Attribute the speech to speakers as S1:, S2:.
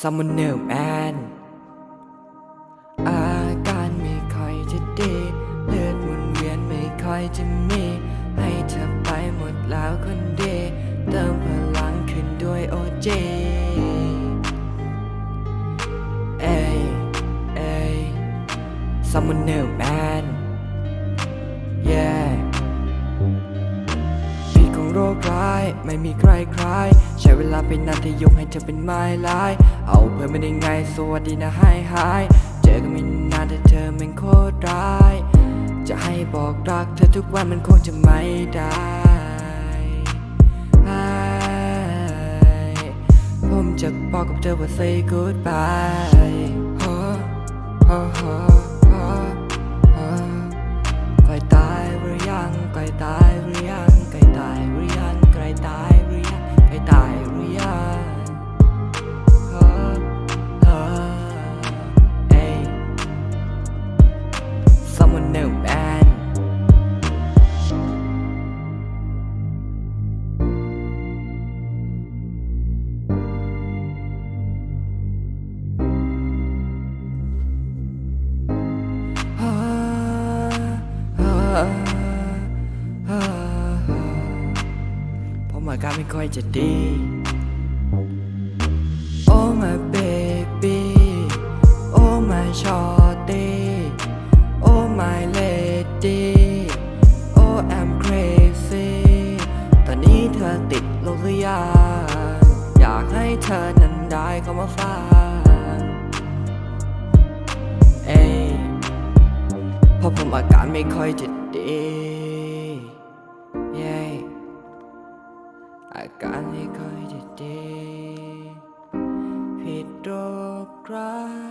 S1: Summoner Man อาการไม่ค่อยจะดี เลือดหมุนเวียนไม่ค่อยจะมี ให้เธอไปหมดแล้วคนดี เติมพลังขึ้นด้วยโอเจเอยเอย Summoner Man Yeah โรคร้าย ไม่มีใครคล้าย ใช้เวลาไปนานที่ยกให้เธอเป็นไม้ลาย เอาเพื่อนไม่ได้ไงสวัสดีนะไฮไฮเจอกันไม่นานแต่เธอมันโคตรร้าย จะให้บอกรักเธอทุกวันมันคงจะไม่ได้ไอ้ผมจะบอกกับเธอว่า say goodbye อาการไม่ค่อยจะดี Oh my baby Oh my shorty Oh my lady Oh I'm crazy ตอนนี้เธอติดโลกหรือยังอยากให้เธอนั้นได้เข้ามาฟังเอ้ยเพราะผมอาการไม่ค่อยจะดี การให้คอยจะดีผิดตรงคร้า